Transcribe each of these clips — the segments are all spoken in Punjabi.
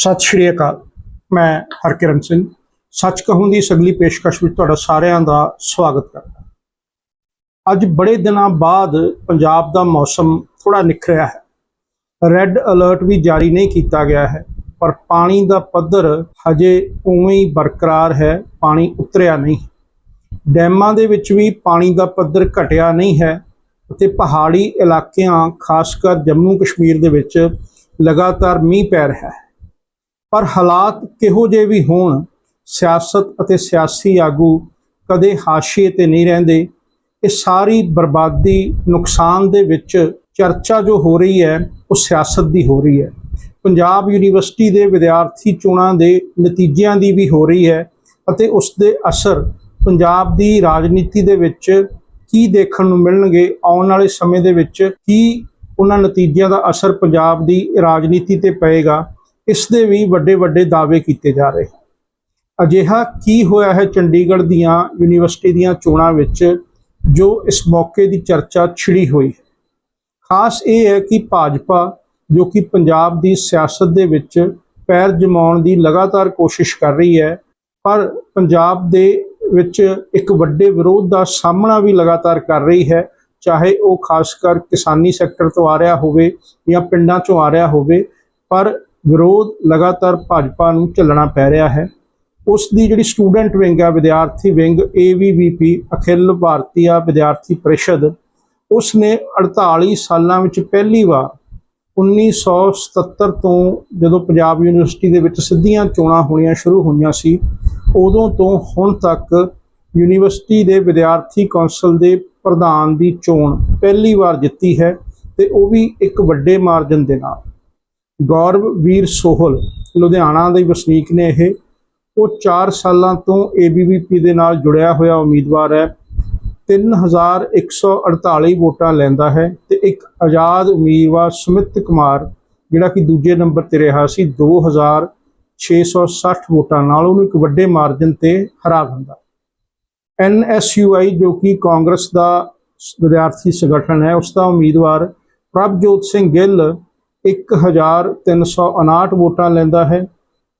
ਸਤਿ ਸ਼੍ਰੀ ਅਕਾਲ, ਮੈਂ ਹਰਕਿਰਨ ਸਿੰਘ। ਸੱਚ ਕਹੂੰ ਦੀ ਇਸ ਅਗਲੀ ਪੇਸ਼ਕਸ਼ ਵਿੱਚ ਤੁਹਾਡਾ ਸਾਰਿਆਂ ਦਾ ਸਵਾਗਤ ਕਰਦਾ ਅੱਜ ਬੜੇ ਦਿਨਾਂ ਬਾਅਦ ਪੰਜਾਬ ਦਾ ਮੌਸਮ ਥੋੜਾ ਨਿਖਰਿਆ ਹੈ। ਰੈੱਡ ਅਲਰਟ ਵੀ ਜਾਰੀ ਨਹੀਂ ਕੀਤਾ ਗਿਆ ਹੈ, ਪਰ ਪਾਣੀ ਦਾ ਪੱਧਰ ਹਜੇ ਉਵੇਂ ਹੀ ਬਰਕਰਾਰ ਹੈ, ਪਾਣੀ ਉਤਰਿਆ ਨਹੀਂ। ਡੈਮਾਂ ਦੇ ਵਿੱਚ ਵੀ ਪਾਣੀ ਦਾ ਪੱਧਰ ਘਟਿਆ ਨਹੀਂ ਹੈ ਅਤੇ ਪਹਾੜੀ ਇਲਾਕਿਆਂ, ਖਾਸ ਕਰ ਜੰਮੂ ਕਸ਼ਮੀਰ ਦੇ ਵਿੱਚ ਲਗਾਤਾਰ ਮੀਂਹ ਪੈ ਰਿਹਾ ਹੈ। ਪਰ ਹਾਲਾਤ ਕਿਹੋ ਜਿਹੇ ਵੀ ਹੋਣ, ਸਿਆਸਤ ਅਤੇ ਸਿਆਸੀ ਆਗੂ ਕਦੇ ਹਾਸ਼ੀਏ ਤੇ ਨਹੀਂ ਰਹਿੰਦੇ, ਇਹ ਸਾਰੀ ਬਰਬਾਦੀ ਨੁਕਸਾਨ ਦੇ ਵਿੱਚ ਚਰਚਾ ਜੋ ਹੋ ਰਹੀ ਹੈ, ਉਹ ਸਿਆਸਤ ਦੀ ਹੋ ਰਹੀ ਹੈ। ਪੰਜਾਬ ਯੂਨੀਵਰਸਿਟੀ ਦੇ ਵਿਦਿਆਰਥੀ ਚੋਣਾਂ ਦੇ ਨਤੀਜਿਆਂ ਦੀ ਵੀ ਹੋ ਰਹੀ ਹੈ ਅਤੇ ਉਸ ਦੇ ਅਸਰ ਪੰਜਾਬ ਦੀ ਰਾਜਨੀਤੀ ਦੇ ਵਿੱਚ ਕੀ ਦੇਖਣ ਨੂੰ ਮਿਲਣਗੇ, ਆਉਣ ਵਾਲੇ ਸਮੇਂ ਦੇ ਵਿੱਚ ਕੀ ਉਹਨਾਂ ਨਤੀਜਿਆਂ ਦਾ ਅਸਰ ਪੰਜਾਬ ਦੀ ਰਾਜਨੀਤੀ ਤੇ ਪਏਗਾ। ਇਸ ਦੇ ਵੀ ਵੱਡੇ ਵੱਡੇ ਦਾਅਵੇ ਕੀਤੇ ਜਾ ਰਹੇ। ਅਜਿਹਾ ਕੀ ਹੋਇਆ ਹੈ ਚੰਡੀਗੜ੍ਹ ਦੀਆਂ ਯੂਨੀਵਰਸਿਟੀ ਦੀਆਂ ਚੋਣਾਂ ਵਿੱਚ ਜੋ ਇਸ ਮੌਕੇ ਦੀ ਚਰਚਾ ਛਿੜੀ ਹੋਈ ਹੈ? ਖਾਸ ਇਹ ਹੈ ਕਿ ਭਾਜਪਾ, ਜੋ ਕਿ ਪੰਜਾਬ ਦੀ ਸਿਆਸਤ ਦੇ ਵਿੱਚ ਪੈਰ ਜਮਾਉਣ ਦੀ ਲਗਾਤਾਰ ਕੋਸ਼ਿਸ਼ ਕਰ ਰਹੀ ਹੈ, ਪਰ ਪੰਜਾਬ ਦੇ ਵਿੱਚ ਇੱਕ ਵੱਡੇ ਵਿਰੋਧ ਦਾ ਸਾਹਮਣਾ ਵੀ ਲਗਾਤਾਰ ਕਰ ਰਹੀ ਹੈ, ਚਾਹੇ ਉਹ ਖਾਸ ਕਰ ਕਿਸਾਨੀ ਸੈਕਟਰ ਤੋਂ ਆ ਰਿਹਾ ਹੋਵੇ ਜਾਂ ਪਿੰਡਾਂ ਚੋਂ ਆ ਰਿਹਾ ਹੋਵੇ, ਪਰ ਵਿਰੋਧ ਲਗਾਤਾਰ ਭਾਜਪਾ ਨੂੰ ਝੱਲਣਾ ਪੈ ਰਿਹਾ ਹੈ। ਉਸ ਦੀ ਜਿਹੜੀ ਸਟੂਡੈਂਟ ਵਿੰਗ ਆ, ਵਿਦਿਆਰਥੀ ਵਿੰਗ AVVP ਅਖਿਲ ਭਾਰਤੀਆ ਵਿਦਿਆਰਥੀ ਪਰਿਸ਼ਦ ਉਸ ਨੇ 48 ਸਾਲਾਂ ਵਿੱਚ ਪਹਿਲੀ ਵਾਰ 1977 ਤੋਂ ਜਦੋਂ ਪੰਜਾਬ ਯੂਨੀਵਰਸਿਟੀ ਦੇ ਵਿੱਚ ਸਿੱਧੀਆਂ ਚੋਣਾਂ ਹੋਣੀਆਂ ਸ਼ੁਰੂ ਹੋਈਆਂ ਸੀ, ਉਦੋਂ ਤੋਂ ਹੁਣ ਤੱਕ ਯੂਨੀਵਰਸਿਟੀ ਦੇ ਵਿਦਿਆਰਥੀ ਕੌਂਸਲ ਦੇ ਪ੍ਰਧਾਨ ਦੀ ਚੋਣ ਪਹਿਲੀ ਵਾਰ ਜਿੱਤੀ ਹੈ ਤੇ ਉਹ ਵੀ ਇੱਕ ਵੱਡੇ ਮਾਰਜਨ ਦੇ ਨਾਲ। ਗੌਰਵ ਵੀਰ ਸੋਹਲ, ਲੁਧਿਆਣਾ ਦੇ ਵਸਨੀਕ ਨੇ ਇਹ। ਉਹ 4 ਸਾਲਾਂ ਤੋਂ ABVP ਦੇ ਨਾਲ ਜੁੜਿਆ ਹੋਇਆ ਉਮੀਦਵਾਰ ਹੈ। 3148 ਵੋਟਾਂ ਲੈਂਦਾ ਹੈ ਤੇ ਇੱਕ ਆਜ਼ਾਦ ਉਮੀਦਵਾਰ ਸੁਮਿਤ ਕੁਮਾਰ, ਜਿਹੜਾ ਕਿ ਦੂਜੇ ਨੰਬਰ ਤੇ ਰਿਹਾ ਸੀ 2660 ਵੋਟਾਂ ਨਾਲ ਉਹਨੂੰ ਇੱਕ ਵੱਡੇ ਮਾਰਜਨ ਤੇ ਹਰਾ ਦਿੰਦਾ। NSUI ਜੋ ਕਿ ਕਾਂਗਰਸ ਦਾ ਵਿਦਿਆਰਥੀ ਸੰਗਠਨ ਹੈ, ਉਸ ਦਾ ਉਮੀਦਵਾਰ ਪ੍ਰਭਜੋਤ ਸਿੰਘ ਗਿੱਲ 1359 ਵੋਟਾਂ ਲੈਂਦਾ ਹੈ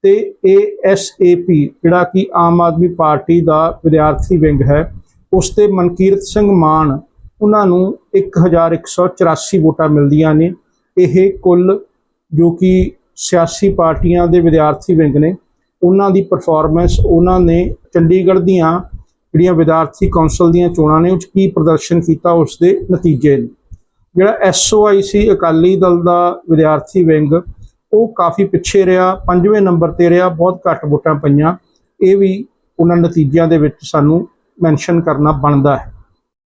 ਤੇ ASAP ਜਿਹੜਾ ਕਿ ਆਮ ਆਦਮੀ ਪਾਰਟੀ ਦਾ ਵਿਦਿਆਰਥੀ ਵਿੰਗ ਹੈ, ਉਸ ਤੇ ਮਨਕੀਰਤ ਸਿੰਘ ਮਾਨ, ਉਹਨਾਂ ਨੂੰ 1184 ਵੋਟਾਂ ਮਿਲਦੀਆਂ ਨੇ। ਇਹ ਕੁੱਲ ਜੋ ਕਿ ਸਿਆਸੀ ਪਾਰਟੀਆਂ ਦੇ ਵਿਦਿਆਰਥੀ ਵਿੰਗ ਨੇ, ਉਹਨਾਂ ਦੀ ਪਰਫਾਰਮੈਂਸ ਉਹਨਾਂ ਨੇ ਚੰਡੀਗੜ੍ਹ ਦੀਆਂ ਜਿਹੜੀਆਂ ਵਿਦਿਆਰਥੀ ਕੌਂਸਲ ਦੀਆਂ ਚੋਣਾਂ ਨੇ, ਉਹ 'ਚ ਕੀ ਪ੍ਰਦਰਸ਼ਨ ਕੀਤਾ, ਉਸ ਦੇ ਨਤੀਜੇ ਨੇ। ਜਿਹੜਾ ਐਸਓਆਈ ਸੀ ਅਕਾਲੀ ਦਲ ਦਾ ਵਿਦਿਆਰਥੀ ਵਿੰਗ, ਉਹ ਕਾਫੀ ਪਿੱਛੇ ਰਿਹਾ, ਪੰਜਵੇਂ ਨੰਬਰ ਤੇ ਰਿਹਾ, ਬਹੁਤ ਘੱਟ ਵੋਟਾਂ ਪਈਆਂ। ਇਹ ਵੀ ਉਹਨਾਂ ਨਤੀਜਿਆਂ ਦੇ ਵਿੱਚ ਸਾਨੂੰ ਮੈਂਸ਼ਨ ਕਰਨਾ ਬਣਦਾ ਹੈ।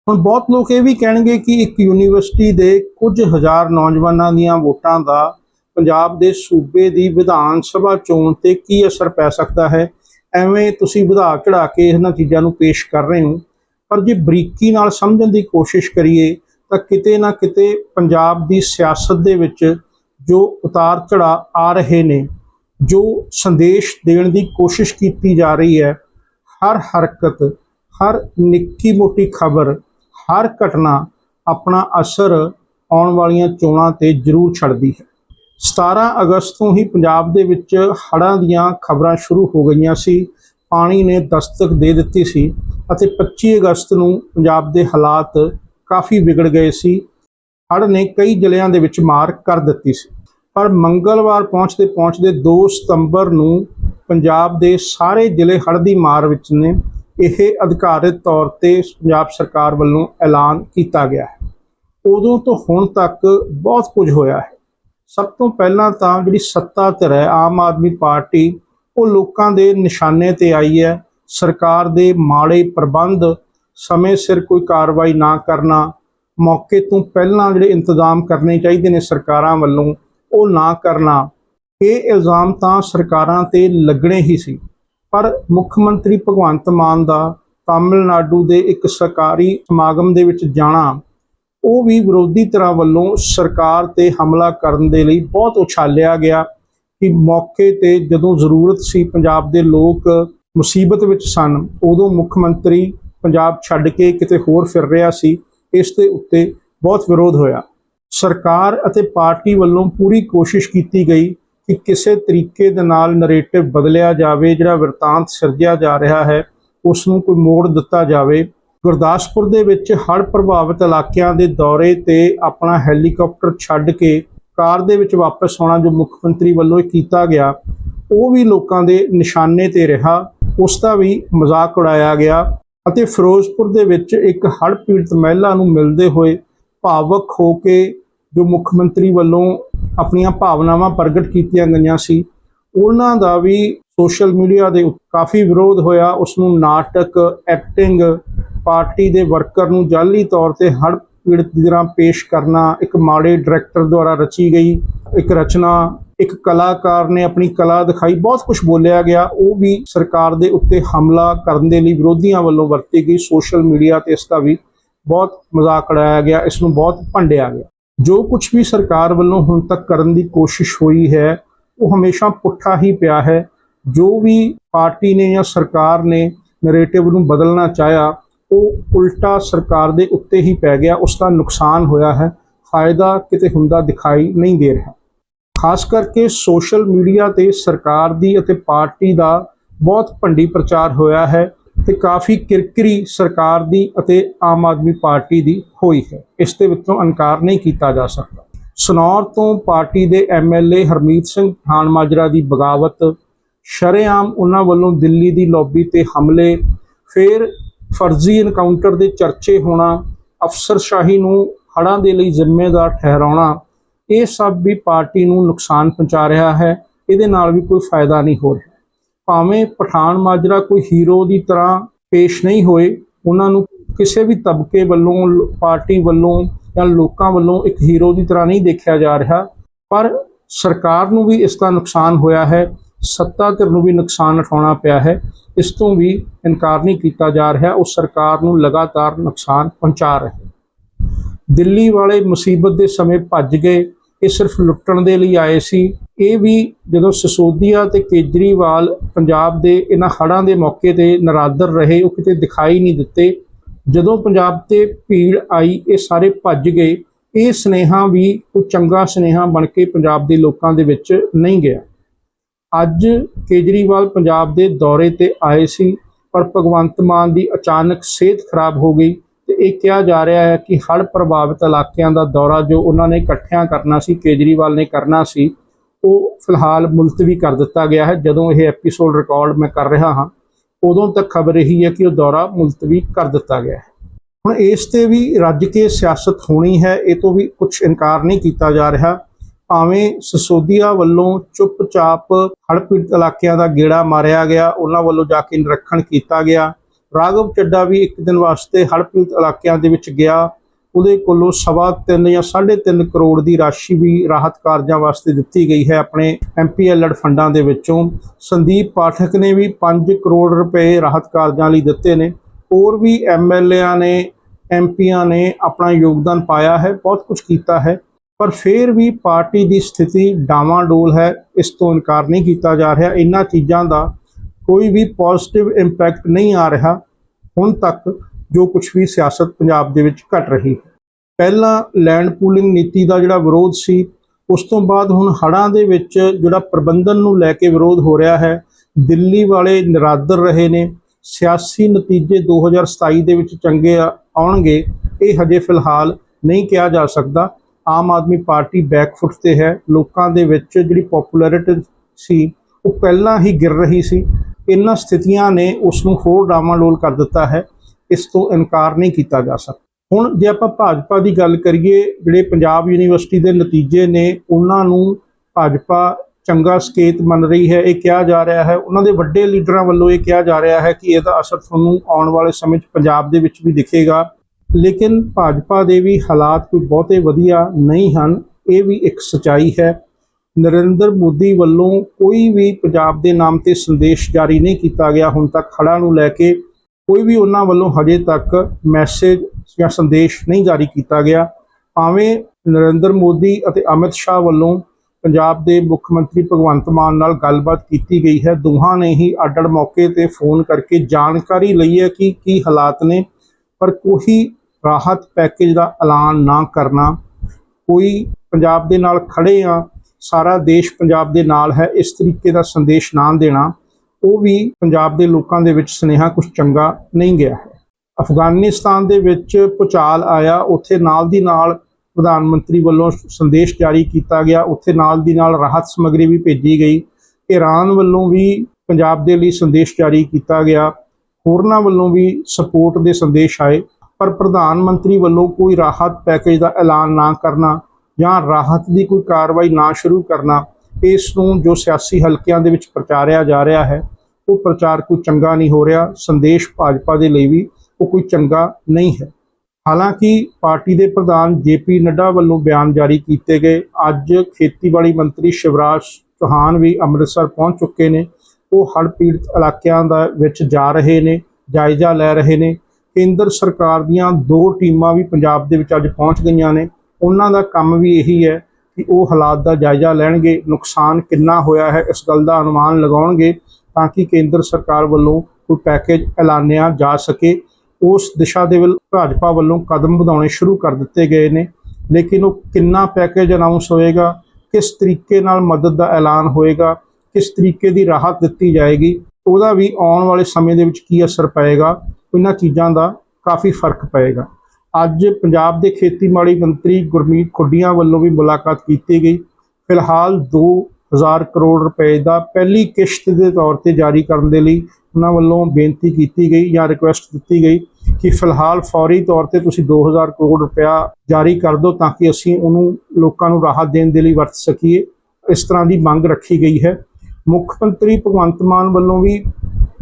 ਹੁਣ ਬਹੁਤ ਲੋਕ ਇਹ ਵੀ ਕਹਿਣਗੇ ਕਿ ਇੱਕ ਯੂਨੀਵਰਸਿਟੀ ਦੇ ਕੁਝ ਹਜ਼ਾਰ ਨੌਜਵਾਨਾਂ ਦੀਆਂ ਵੋਟਾਂ ਦਾ ਪੰਜਾਬ ਦੇ ਸੂਬੇ ਦੀ ਵਿਧਾਨ ਸਭਾ ਚੋਣ ਤੇ ਕੀ ਅਸਰ ਪੈ ਸਕਦਾ ਹੈ? ਐਵੇਂ ਤੁਸੀਂ ਵਧਾ ਚੜਾ ਕੇ ਇਹਨਾਂ ਚੀਜ਼ਾਂ ਨੂੰ ਪੇਸ਼ ਕਰ ਰਹੇ ਹੋ। ਪਰ ਜੇ ਬਰੀਕੀ ਨਾਲ ਸਮਝਣ ਦੀ ਕੋਸ਼ਿਸ਼ ਕਰੀਏ ਤਾਂ ਕਿਤੇ ਨਾ ਕਿਤੇ ਪੰਜਾਬ ਦੀ ਸਿਆਸਤ ਦੇ ਵਿੱਚ ਜੋ ਉਤਾਰ ਚੜਾ ਆ ਰਹੇ ਨੇ, ਜੋ ਸੰਦੇਸ਼ ਦੇਣ ਦੀ ਕੋਸ਼ਿਸ਼ ਕੀਤੀ ਜਾ ਰਹੀ ਹੈ, ਹਰ ਹਰਕਤ, ਹਰ ਨਿੱਕੀ ਮੋਟੀ ਖਬਰ, ਹਰ ਘਟਨਾ ਆਪਣਾ ਅਸਰ ਆਉਣ ਵਾਲੀਆਂ ਚੋਣਾਂ ਤੇ ਜ਼ਰੂਰ ਛੱਡਦੀ ਹੈ। 17 ਅਗਸਤ ਤੋਂ ਹੀ ਪੰਜਾਬ ਦੇ ਵਿੱਚ ਹੜ੍ਹਾਂ ਦੀਆਂ ਖਬਰਾਂ ਸ਼ੁਰੂ ਹੋ ਗਈਆਂ ਸੀ, ਪਾਣੀ ਨੇ ਦਸਤਕ ਦੇ ਦਿੱਤੀ ਸੀ ਅਤੇ 25 ਅਗਸਤ ਨੂੰ ਪੰਜਾਬ ਦੇ ਹਾਲਾਤ ਕਾਫੀ ਵਿਗੜ ਗਏ ਸੀ। ਹੜ੍ਹ ਨੇ ਕਈ ਜ਼ਿਲ੍ਹਿਆਂ ਦੇ ਵਿੱਚ ਮਾਰ ਕਰ ਦਿੱਤੀ ਸੀ। ਪਰ ਮੰਗਲਵਾਰ ਪਹੁੰਚਦੇ ਪਹੁੰਚਦੇ 2 ਸਤੰਬਰ ਨੂੰ ਪੰਜਾਬ ਦੇ ਸਾਰੇ ਜ਼ਿਲ੍ਹੇ ਹੜ੍ਹ ਦੀ ਮਾਰ ਵਿੱਚ ਨੇ ਇਹ ਅਧਿਕਾਰਿਤ ਤੌਰ ਤੇ ਪੰਜਾਬ ਸਰਕਾਰ ਵੱਲੋਂ ਐਲਾਨ ਕੀਤਾ ਗਿਆ ਹੈ। ਉਦੋਂ ਤੋਂ ਹੁਣ ਤੱਕ ਬਹੁਤ ਕੁਝ ਹੋਇਆ ਹੈ। ਸਭ ਤੋਂ ਪਹਿਲਾਂ ਤਾਂ ਜਿਹੜੀ ਸੱਤਾ ਧਿਰ ਹੈ, ਆਮ ਆਦਮੀ ਪਾਰਟੀ, ਉਹ ਲੋਕਾਂ ਦੇ ਨਿਸ਼ਾਨੇ ਤੇ ਆਈ ਹੈ। ਸਰਕਾਰ ਦੇ ਮਾੜੇ ਪ੍ਰਬੰਧ ਸਮੇਂ ਸਿਰ ਕੋਈ ਕਾਰਵਾਈ ਨਾ ਕਰਨਾ, ਮੌਕੇ ਤੋਂ ਪਹਿਲਾਂ ਜਿਹੜੇ ਇੰਤਜ਼ਾਮ ਕਰਨੇ ਚਾਹੀਦੇ ਨੇ ਸਰਕਾਰਾਂ ਵੱਲੋਂ, ਉਹ ਨਾ ਕਰਨਾ, ਇਹ ਇਲਜ਼ਾਮ ਤਾਂ ਸਰਕਾਰਾਂ ਤੇ ਲੱਗਣੇ ਹੀ ਸੀ। ਪਰ ਮੁੱਖ ਮੰਤਰੀ ਭਗਵੰਤ ਮਾਨ ਦਾ ਤਾਮਿਲਨਾਡੂ ਦੇ ਇੱਕ ਸਰਕਾਰੀ ਸਮਾਗਮ ਦੇ ਵਿੱਚ ਜਾਣਾ, ਉਹ ਵੀ ਵਿਰੋਧੀ ਧਿਰਾਂ ਵੱਲੋਂ ਸਰਕਾਰ ਤੇ ਹਮਲਾ ਕਰਨ ਦੇ ਲਈ ਬਹੁਤ ਉਛਾਲਿਆ ਗਿਆ ਕਿ ਮੌਕੇ ਤੇ ਜਦੋਂ ਜ਼ਰੂਰਤ ਸੀ, ਪੰਜਾਬ ਦੇ ਲੋਕ ਮੁਸੀਬਤ ਵਿੱਚ ਸਨ, ਉਦੋਂ ਮੁੱਖ ਮੰਤਰੀ ਪੰਜਾਬ ਛੱਡ ਕੇ ਕਿਤੇ ਹੋਰ ਫਿਰ ਰਿਹਾ ਸੀ, ਇਸ ਦੇ ਉੱਤੇ ਬਹੁਤ ਵਿਰੋਧ ਹੋਇਆ। ਸਰਕਾਰ ਅਤੇ ਪਾਰਟੀ ਵੱਲੋਂ ਪੂਰੀ ਕੋਸ਼ਿਸ਼ ਕੀਤੀ ਗਈ ਕਿ ਕਿਸੇ ਤਰੀਕੇ ਦੇ ਨਾਲ ਨਰੇਟਿਵ ਬਦਲਿਆ ਜਾਵੇ, ਜਿਹੜਾ ਵਰਤਾਂਤ ਸਿਰਜਿਆ ਜਾ ਰਿਹਾ ਹੈ, ਉਸ ਨੂੰ ਕੋਈ ਮੋੜ ਦਿੱਤਾ ਜਾਵੇ। ਗੁਰਦਾਸਪੁਰ ਦੇ ਵਿੱਚ ਹੜ੍ਹ ਪ੍ਰਭਾਵਿਤ ਇਲਾਕਿਆਂ ਦੇ ਦੌਰੇ ਤੇ ਆਪਣਾ ਹੈਲੀਕਾਪਟਰ ਛੱਡ ਕੇ ਕਾਰ ਦੇ ਵਿੱਚ ਵਾਪਸ ਆਉਣਾ ਜੋ ਮੁੱਖ ਮੰਤਰੀ ਵੱਲੋਂ ਕੀਤਾ ਗਿਆ, ਉਹ ਵੀ ਲੋਕਾਂ ਦੇ ਨਿਸ਼ਾਨੇ ਤੇ ਰਿਹਾ, ਉਸ ਦਾ ਵੀ ਮਜ਼ਾਕ ਉਡਾਇਆ ਗਿਆ। ਅਤੇ ਫਿਰੋਜ਼ਪੁਰ ਦੇ ਵਿੱਚ ਇੱਕ ਹੜ੍ਹ ਪੀੜਤ ਮਹਿਲਾ ਨੂੰ ਮਿਲਦੇ ਹੋਏ ਭਾਵਕ ਹੋ ਕੇ ਜੋ ਮੁੱਖ ਮੰਤਰੀ ਵੱਲੋਂ ਆਪਣੀਆਂ ਭਾਵਨਾਵਾਂ ਪ੍ਰਗਟ ਕੀਤੀਆਂ ਗਈਆਂ ਸੀ, ਉਹਨਾਂ ਦਾ ਵੀ ਸੋਸ਼ਲ ਮੀਡੀਆ ਦੇ ਕਾਫੀ ਵਿਰੋਧ ਹੋਇਆ। ਉਸ ਨੂੰ ਨਾਟਕ ਐਕਟਿੰਗ ਪਾਰਟੀ ਦੇ ਵਰਕਰ ਨੂੰ ਜਾਲੀ ਤੌਰ ਤੇ ਹੜ੍ਹ ਪੀੜਤ ਦੀ ਤਰ੍ਹਾਂ ਪੇਸ਼ ਕਰਨਾ ਇੱਕ ਮਾੜੇ ਡਾਇਰੈਕਟਰ ਦੁਆਰਾ ਰਚੀ ਗਈ। ਇੱਕ ਰਚਨਾ ਇੱਕ ਕਲਾਕਾਰ ਨੇ ਆਪਣੀ ਕਲਾ ਦਿਖਾਈ, ਬਹੁਤ ਕੁਝ ਬੋਲਿਆ ਗਿਆ। ਉਹ ਵੀ ਸਰਕਾਰ ਦੇ ਉੱਤੇ ਹਮਲਾ ਕਰਨ ਦੇ ਲਈ ਵਿਰੋਧੀਆਂ ਵੱਲੋਂ ਵਰਤੀ ਗਈ ਸੋਸ਼ਲ ਮੀਡੀਆ ਤੇ ਇਸ ਦਾ ਵੀ ਬਹੁਤ ਮਜ਼ਾਕ ਉਡਾਇਆ ਗਿਆ, ਇਸ ਨੂੰ ਬਹੁਤ ਭੰਡਿਆ ਗਿਆ। ਜੋ ਕੁਝ ਵੀ ਸਰਕਾਰ ਵੱਲੋਂ ਹੁਣ ਤੱਕ ਕਰਨ ਦੀ ਕੋਸ਼ਿਸ਼ ਹੋਈ ਹੈ, ਉਹ ਹਮੇਸ਼ਾ ਪੁੱਠਾ ਹੀ ਪਿਆ ਹੈ। ਜੋ ਵੀ ਪਾਰਟੀ ਨੇ ਜਾਂ ਸਰਕਾਰ ਨੇ ਨੈਰੇਟਿਵ ਨੂੰ ਬਦਲਣਾ ਚਾਹਿਆ, ਉਹ ਉਲਟਾ ਸਰਕਾਰ ਦੇ ਉੱਤੇ ਹੀ ਪੈ ਗਿਆ, ਉਸ ਦਾ ਨੁਕਸਾਨ ਹੋਇਆ ਹੈ। ਫਾਇਦਾ ਕਿਤੇ ਹੁੰਦਾ ਦਿਖਾਈ ਨਹੀਂ ਦੇ ਰਿਹਾ। ਖਾਸ ਕਰਕੇ ਸੋਸ਼ਲ ਮੀਡੀਆ ਤੇ ਸਰਕਾਰ ਦੀ ਅਤੇ ਪਾਰਟੀ ਦਾ ਬਹੁਤ ਭੰਡੀ ਪ੍ਰਚਾਰ ਹੋਇਆ ਹੈ ਤੇ ਕਾਫੀ ਕਿਰਕਰੀ ਸਰਕਾਰ ਦੀ ਅਤੇ ਆਮ ਆਦਮੀ ਪਾਰਟੀ ਦੀ ਹੋਈ ਹੈ। ਇਸ ਦੇ ਵਿੱਚੋਂ ਇਨਕਾਰ ਨਹੀਂ ਕੀਤਾ ਜਾ ਸਕਦਾ। ਸਨੌਰ ਤੋਂ ਪਾਰਟੀ ਦੇ ਐਮਐਲਏ ਹਰਮੀਤ ਸਿੰਘ ਖਾਨ ਮਾਜਰਾ ਦੀ ਬਗਾਵਤ, ਸ਼ਰੇਆਮ ਉਹਨਾਂ ਵੱਲੋਂ ਦਿੱਲੀ ਦੀ ਲੌਬੀ ਤੇ ਹਮਲੇ, ਫਿਰ ਫਰਜ਼ੀ ਇਨਕਾਊਂਟਰ ਦੇ ਚਰਚੇ ਹੋਣਾ, ਅਫਸਰਸ਼ਾਹੀ ਨੂੰ ਹੜ੍ਹਾਂ ਦੇ ਲਈ ਜ਼ਿੰਮੇਦਾਰ ਠਹਿਰਾਉਣਾ ਇਹ ਸਭ ਵੀ ਪਾਰਟੀ ਨੂੰ ਨੁਕਸਾਨ ਪਹੁੰਚਾ ਰਿਹਾ ਹੈ, ਇਹਦੇ ਨਾਲ ਵੀ ਕੋਈ ਫਾਇਦਾ ਨਹੀਂ ਹੋ ਰਿਹਾ। ਭਾਵੇਂ ਪਠਾਨ ਮਾਜਰਾ ਕੋਈ ਹੀਰੋ ਦੀ ਤਰ੍ਹਾਂ ਪੇਸ਼ ਨਹੀਂ ਹੋਏ, ਉਹਨਾਂ ਨੂੰ ਕਿਸੇ ਵੀ ਤਬਕੇ ਵੱਲੋਂ, ਪਾਰਟੀ ਵੱਲੋਂ ਜਾਂ ਲੋਕਾਂ ਵੱਲੋਂ ਇੱਕ ਹੀਰੋ ਦੀ ਤਰ੍ਹਾਂ ਨਹੀਂ ਦੇਖਿਆ ਜਾ ਰਿਹਾ, ਪਰ ਸਰਕਾਰ ਨੂੰ ਵੀ ਇਸ ਦਾ ਨੁਕਸਾਨ ਹੋਇਆ ਹੈ, ਸੱਤਾ ਧਿਰ ਨੂੰ ਵੀ ਨੁਕਸਾਨ ਉਠਾਉਣਾ ਪਿਆ ਹੈ। ਇਸ ਤੋਂ ਵੀ ਇਨਕਾਰ ਨਹੀਂ ਕੀਤਾ ਜਾ ਰਿਹਾ, ਉਹ ਸਰਕਾਰ ਨੂੰ ਲਗਾਤਾਰ ਨੁਕਸਾਨ ਪਹੁੰਚਾ ਰਹੇ ਦਿੱਲੀ ਵਾਲੇ ਮੁਸੀਬਤ ਦੇ ਸਮੇਂ ਭੱਜ ਗਏ ਇਹ ਸਿਰਫ ਲੁੱਟਣ ਦੇ ਲਈ ਆਏ ਸੀ। ਇਹ ਵੀ ਜਦੋਂ ਸਸੋਦੀਆ ਤੇ ਕੇਜਰੀਵਾਲ ਪੰਜਾਬ ਦੇ ਇਹਨਾਂ ਹੜ੍ਹਾਂ ਦੇ ਮੌਕੇ ਤੇ ਨਰਾਦਰ ਰਹੇ, ਉਹ ਕਿਤੇ ਦਿਖਾਈ ਨਹੀਂ ਦਿੱਤੇ। ਜਦੋਂ ਪੰਜਾਬ ਤੇ ਭੀੜ ਆਈ, ਇਹ ਸਾਰੇ ਭੱਜ ਗਏ। ਇਹ ਸਨੇਹਾ ਵੀ ਕੋਈ ਚੰਗਾ ਸਨੇਹਾ ਬਣ ਕੇ ਪੰਜਾਬ ਦੇ ਲੋਕਾਂ ਦੇ ਵਿੱਚ ਨਹੀਂ ਗਿਆ। ਅੱਜ ਕੇਜਰੀਵਾਲ ਪੰਜਾਬ ਦੇ ਦੌਰੇ ਤੇ ਆਏ ਸੀ, ਪਰ ਭਗਵੰਤ ਮਾਨ ਦੀ ਅਚਾਨਕ ਸਿਹਤ ਖਰਾਬ ਹੋ ਗਈ। ਇਹ ਕਿਹਾ ਜਾ ਰਿਹਾ ਹੈ ਕਿ ਹੜ੍ਹ ਪ੍ਰਭਾਵਿਤ ਇਲਾਕਿਆਂ ਦਾ ਦੌਰਾ ਜੋ ਉਹਨਾਂ ਨੇ ਇਕੱਠਿਆਂ ਕਰਨਾ ਸੀ, ਕੇਜਰੀਵਾਲ ਨੇ ਕਰਨਾ ਸੀ, ਉਹ ਫਿਲਹਾਲ ਮੁਲਤਵੀ ਕਰ ਦਿੱਤਾ ਗਿਆ ਹੈ। ਜਦੋਂ ਇਹ ਐਪੀਸੋਡ ਰਿਕਾਰਡ ਮੈਂ ਕਰ ਰਿਹਾ ਹਾਂ, ਉਦੋਂ ਤੱਕ ਖਬਰ ਇਹੀ ਹੈ ਕਿ ਉਹ ਦੌਰਾ ਮੁਲਤਵੀ ਕਰ ਦਿੱਤਾ ਗਿਆ ਹੈ। ਹੁਣ ਇਸ ਤੇ ਵੀ ਰੱਜ ਕੇ ਸਿਆਸਤ ਹੋਣੀ ਹੈ, ਇਹ ਤੋਂ ਵੀ ਕੁਝ ਇਨਕਾਰ ਨਹੀਂ ਕੀਤਾ ਜਾ ਰਿਹਾ। ਭਾਵੇਂ ਸਸੋਦੀਆ ਵੱਲੋਂ ਚੁੱਪਚਾਪ ਹੜ੍ਹ ਪੀੜਤ ਇਲਾਕਿਆਂ ਦਾ ਗੇੜਾ ਮਾਰਿਆ ਗਿਆ, ਉਹਨਾਂ ਵੱਲੋਂ ਜਾ ਕੇ ਨਿਰੀਖਣ ਕੀਤਾ ਗਿਆ ਰਾਘਵ ਚੱਡਾ ਵੀ ਇੱਕ ਦਿਨ ਵਾਸਤੇ ਹੜ੍ਹ ਪੀੜਤ ਇਲਾਕਿਆਂ ਦੇ ਵਿੱਚ ਗਿਆ। ਉਹਦੇ ਕੋਲੋਂ ਸਵਾ ਤਿੰਨ ਜਾਂ 3.5 ਕਰੋੜ ਦੀ ਰਾਸ਼ੀ ਵੀ ਰਾਹਤ ਕਾਰਜਾਂ ਵਾਸਤੇ ਦਿੱਤੀ ਗਈ ਹੈ ਆਪਣੇ ਐਮਪੀਐਲਐਡ ਫੰਡਾਂ ਦੇ ਵਿੱਚੋਂ। ਸੰਦੀਪ ਪਾਠਕ ਨੇ ਵੀ 5 ਕਰੋੜ ਰੁਪਏ ਰਾਹਤ ਕਾਰਜਾਂ ਲਈ ਦਿੱਤੇ ਨੇ। ਹੋਰ ਵੀ ਐਮਐਲਏਆਂ ਨੇ ਐਮਪੀਆਂ ਨੇ ਆਪਣਾ ਯੋਗਦਾਨ ਪਾਇਆ ਹੈ, ਬਹੁਤ ਕੁਝ ਕੀਤਾ ਹੈ। ਪਰ ਫਿਰ ਵੀ ਪਾਰਟੀ ਦੀ ਸਥਿਤੀ ਡਾਵਾਂਡੋਲ ਹੈ, ਇਸ ਤੋਂ ਇਨਕਾਰ ਨਹੀਂ ਕੀਤਾ ਜਾ ਰਿਹਾ। ਇਹਨਾਂ ਚੀਜ਼ਾਂ ਦਾ ਕੋਈ ਵੀ ਪੋਜ਼ਿਟਿਵ ਇੰਪੈਕਟ ਨਹੀਂ ਆ ਰਿਹਾ ਹੁਣ ਤੱਕ ਜੋ ਕੁਝ ਵੀ ਸਿਆਸਤ ਪੰਜਾਬ ਦੇ ਵਿੱਚ ਘਟ ਰਹੀ ਹੈ। ਪਹਿਲਾਂ ਲੈਂਡ ਪੂਲਿੰਗ ਨੀਤੀ ਦਾ ਜਿਹੜਾ ਵਿਰੋਧ ਸੀ, ਉਸ ਤੋਂ ਬਾਅਦ ਹੁਣ ਹੜ੍ਹਾਂ ਦੇ ਵਿੱਚ ਜਿਹੜਾ ਪ੍ਰਬੰਧਨ ਨੂੰ ਲੈ ਕੇ ਵਿਰੋਧ ਹੋ ਰਿਹਾ ਹੈ, ਦਿੱਲੀ ਵਾਲੇ ਨਿਰਾਦਰ ਰਹੇ ਨੇ, ਸਿਆਸੀ ਨਤੀਜੇ 2027 ਦੇ ਵਿੱਚ ਚੰਗੇ ਆਉਣਗੇ, ਇਹ ਹਜੇ ਫਿਲਹਾਲ ਨਹੀਂ ਕਿਹਾ ਜਾ ਸਕਦਾ। ਆਮ ਆਦਮੀ ਪਾਰਟੀ ਬੈਕਫੁੱਟ ਤੇ ਹੈ, ਲੋਕਾਂ ਦੇ ਵਿੱਚ ਜਿਹੜੀ ਪਪੂਲੈਰਿਟੀ ਸੀ, ਉਹ ਪਹਿਲਾਂ ਹੀ ਗਿਰ ਰਹੀ ਸੀ। ਇਹਨਾਂ ਸਥਿਤੀਆਂ ਨੇ ਉਸ ਨੂੰ ਹੋਰ ਡਾਵਾਂਡੋਲ ਕਰ ਦਿੱਤਾ ਹੈ, ਇਸ ਤੋਂ ਇਨਕਾਰ ਨਹੀਂ ਕੀਤਾ ਜਾ ਸਕਦਾ। ਹੁਣ ਜੇ ਆਪਾਂ ਭਾਜਪਾ ਦੀ ਗੱਲ ਕਰੀਏ, ਜਿਹੜੇ ਪੰਜਾਬ ਯੂਨੀਵਰਸਿਟੀ ਦੇ ਨਤੀਜੇ ਨੇ, ਉਹਨਾਂ ਨੂੰ ਭਾਜਪਾ ਚੰਗਾ ਸਕੇਤ ਮੰਨ ਰਹੀ ਹੈ, ਇਹ ਕਿਹਾ ਜਾ ਰਿਹਾ ਹੈ। ਉਹਨਾਂ ਦੇ ਵੱਡੇ ਲੀਡਰਾਂ ਵੱਲੋਂ ਇਹ ਕਿਹਾ ਜਾ ਰਿਹਾ ਹੈ ਕਿ ਇਹਦਾ ਅਸਰ ਤੁਹਾਨੂੰ ਆਉਣ ਵਾਲੇ ਸਮੇਂ 'ਚ ਪੰਜਾਬ ਦੇ ਵਿੱਚ ਵੀ ਦਿਖੇਗਾ। ਲੇਕਿਨ ਭਾਜਪਾ ਦੇ ਵੀ ਹਾਲਾਤ ਕੋਈ ਬਹੁਤੇ ਵਧੀਆ ਨਹੀਂ ਹਨ, ਇਹ ਵੀ ਇੱਕ ਸਚਾਈ ਹੈ। ਨਰਿੰਦਰ ਮੋਦੀ ਵੱਲੋਂ ਕੋਈ ਵੀ ਪੰਜਾਬ ਦੇ ਨਾਮ ਤੇ ਸੰਦੇਸ਼ ਜਾਰੀ ਨਹੀਂ ਕੀਤਾ ਗਿਆ। ਹੁਣ ਤੱਕ ਹੜ੍ਹਾਂ ਨੂੰ ਲੈ ਕੇ ਕੋਈ ਵੀ ਉਹਨਾਂ ਵੱਲੋਂ ਹਜੇ ਤੱਕ ਮੈਸੇਜ ਜਾਂ ਸੰਦੇਸ਼ ਨਹੀਂ ਜਾਰੀ ਕੀਤਾ ਗਿਆ। ਭਾਵੇਂ ਨਰਿੰਦਰ ਮੋਦੀ ਅਤੇ ਅਮਿਤ ਸ਼ਾਹ ਵੱਲੋਂ ਪੰਜਾਬ ਦੇ ਮੁੱਖ ਮੰਤਰੀ ਭਗਵੰਤ ਮਾਨ ਨਾਲ ਗੱਲਬਾਤ ਕੀਤੀ ਗਈ ਹੈ। ਦੋਹਾਂ ਨੇ ਹੀ ਅੱਡ-ਅੱਡ ਮੌਕੇ ਤੇ ਫੋਨ ਕਰਕੇ ਜਾਣਕਾਰੀ ਲਈ ਹੈ ਕਿ ਕੀ ਹਾਲਾਤ ਨੇ, ਪਰ ਕੋਈ ਰਾਹਤ ਪੈਕੇਜ ਦਾ ਐਲਾਨ ਨਾ ਕਰਨਾ। ਕੋਈ ਪੰਜਾਬ ਦੇ ਨਾਲ ਖੜੇ ਆ ਸਾਰਾ ਦੇਸ਼ ਪੰਜਾਬ ਦੇ ਨਾਲ ਹੈ, ਇਸ ਤਰੀਕੇ ਦਾ ਸੰਦੇਸ਼ ਨਾ ਦੇਣਾ, ਉਹ ਵੀ ਪੰਜਾਬ ਦੇ ਲੋਕਾਂ ਦੇ ਵਿੱਚ ਸੁਨੇਹਾ ਕੁਝ ਚੰਗਾ ਨਹੀਂ ਗਿਆ ਹੈ। ਅਫਗਾਨਿਸਤਾਨ ਦੇ ਵਿੱਚ ਭੁਚਾਲ ਆਇਆ, ਉੱਥੇ ਨਾਲ ਦੀ ਨਾਲ ਪ੍ਰਧਾਨ ਮੰਤਰੀ ਵੱਲੋਂ ਸੰਦੇਸ਼ ਜਾਰੀ ਕੀਤਾ ਗਿਆ, ਉੱਥੇ ਨਾਲ ਦੀ ਨਾਲ ਰਾਹਤ ਸਮੱਗਰੀ ਵੀ ਭੇਜੀ ਗਈ। ਈਰਾਨ ਵੱਲੋਂ ਵੀ ਪੰਜਾਬ ਦੇ ਲਈ ਸੰਦੇਸ਼ ਜਾਰੀ ਕੀਤਾ ਗਿਆ, ਹੋਰਨਾਂ ਵੱਲੋਂ ਵੀ ਸਪੋਰਟ ਦੇ ਸੰਦੇਸ਼ ਆਏ, ਪਰ ਪ੍ਰਧਾਨ ਮੰਤਰੀ ਵੱਲੋਂ ਕੋਈ ਰਾਹਤ ਪੈਕੇਜ ਦਾ ਐਲਾਨ ਨਾ ਕਰਨਾ ਜਾਂ ਰਾਹਤ ਦੀ ਕੋਈ ਕਾਰਵਾਈ ਨਾ ਸ਼ੁਰੂ ਕਰਨਾ, ਇਸ ਨੂੰ ਜੋ ਸਿਆਸੀ ਹਲਕਿਆਂ ਦੇ ਵਿੱਚ ਪ੍ਰਚਾਰਿਆ ਜਾ ਰਿਹਾ ਹੈ, ਉਹ ਪ੍ਰਚਾਰ ਕੋਈ ਚੰਗਾ ਨਹੀਂ ਹੋ ਰਿਹਾ, ਸੰਦੇਸ਼ ਭਾਜਪਾ ਦੇ ਲਈ ਵੀ ਉਹ ਕੋਈ ਚੰਗਾ ਨਹੀਂ ਹੈ। ਹਾਲਾਂਕਿ ਪਾਰਟੀ ਦੇ ਪ੍ਰਧਾਨ ਜੇਪੀ ਨੱਡਾ ਵੱਲੋਂ ਬਿਆਨ ਜਾਰੀ ਕੀਤੇ ਗਏ। ਅੱਜ ਖੇਤੀਬਾੜੀ ਮੰਤਰੀ ਸ਼ਿਵਰਾਜ ਚੌਹਾਨ ਵੀ ਅੰਮ੍ਰਿਤਸਰ ਪਹੁੰਚ ਚੁੱਕੇ ਨੇ। ਉਹ ਹੜ੍ਹ ਪੀੜਤ ਇਲਾਕਿਆਂ ਦਾ ਵਿੱਚ ਜਾ ਰਹੇ ਨੇ, ਜਾਇਜ਼ਾ ਲੈ ਰਹੇ ਨੇ। ਕੇਂਦਰ ਸਰਕਾਰ ਦੀਆਂ ਦੋ ਟੀਮਾਂ ਵੀ ਪੰਜਾਬ ਦੇ ਵਿੱਚ ਅੱਜ ਪਹੁੰਚ ਗਈਆਂ ਨੇ। ਉਹਨਾਂ ਦਾ ਕੰਮ ਵੀ ਇਹੀ ਹੈ ਕਿ ਉਹ ਹਾਲਾਤ ਦਾ ਜਾਇਜ਼ਾ ਲੈਣਗੇ, ਨੁਕਸਾਨ ਕਿੰਨਾ ਹੋਇਆ ਹੈ ਇਸ ਗੱਲ ਦਾ ਅਨੁਮਾਨ ਲਗਾਉਣਗੇ ਤਾਂ ਕਿ ਕੇਂਦਰ ਸਰਕਾਰ ਵੱਲੋਂ ਕੋਈ ਪੈਕੇਜ ਐਲਾਨਿਆ ਜਾ ਸਕੇ। ਉਸ ਦਿਸ਼ਾ ਦੇ ਵੱਲ ਭਾਜਪਾ ਵੱਲੋਂ ਕਦਮ ਵਧਾਉਣੇ ਸ਼ੁਰੂ ਕਰ ਦਿੱਤੇ ਗਏ ਨੇ, ਲੇਕਿਨ ਉਹ ਕਿੰਨਾ ਪੈਕੇਜ ਅਨਾਉਂਸ ਹੋਏਗਾ, ਕਿਸ ਤਰੀਕੇ ਨਾਲ ਮਦਦ ਦਾ ਐਲਾਨ ਹੋਏਗਾ, ਕਿਸ ਤਰੀਕੇ ਦੀ ਰਾਹਤ ਦਿੱਤੀ ਜਾਏਗੀ, ਉਹਦਾ ਵੀ ਆਉਣ ਵਾਲੇ ਸਮੇਂ ਦੇ ਵਿੱਚ ਕੀ ਅਸਰ ਪਏਗਾ, ਇਹਨਾਂ ਚੀਜ਼ਾਂ ਦਾ ਕਾਫੀ ਫ਼ਰਕ ਪਏਗਾ। ਅੱਜ ਪੰਜਾਬ ਦੇ ਖੇਤੀਬਾੜੀ ਮੰਤਰੀ ਗੁਰਮੀਤ ਖੁੱਡੀਆਂ ਵੱਲੋਂ ਵੀ ਮੁਲਾਕਾਤ ਕੀਤੀ ਗਈ। ਫਿਲਹਾਲ 2000 ਕਰੋੜ ਰੁਪਏ ਦਾ ਪਹਿਲੀ ਕਿਸ਼ਤ ਦੇ ਤੌਰ ਤੇ ਜਾਰੀ ਕਰਨ ਦੇ ਲਈ ਉਹਨਾਂ ਵੱਲੋਂ ਬੇਨਤੀ ਕੀਤੀ ਗਈ ਜਾਂ ਰਿਕੁਐਸਟ ਦਿੱਤੀ ਗਈ ਕਿ ਫਿਲਹਾਲ ਫੌਰੀ ਤੌਰ ਤੇ ਤੁਸੀਂ 2000 ਕਰੋੜ ਰੁਪਇਆ ਜਾਰੀ ਕਰ ਦਿਓ ਤਾਂ ਕਿ ਅਸੀਂ ਉਹਨੂੰ ਲੋਕਾਂ ਨੂੰ ਰਾਹਤ ਦੇਣ ਦੇ ਲਈ ਵਰਤ ਸਕੀਏ। ਇਸ ਤਰ੍ਹਾਂ ਦੀ ਮੰਗ ਰੱਖੀ ਗਈ ਹੈ। ਮੁੱਖ ਮੰਤਰੀ ਭਗਵੰਤ ਮਾਨ ਵੱਲੋਂ ਵੀ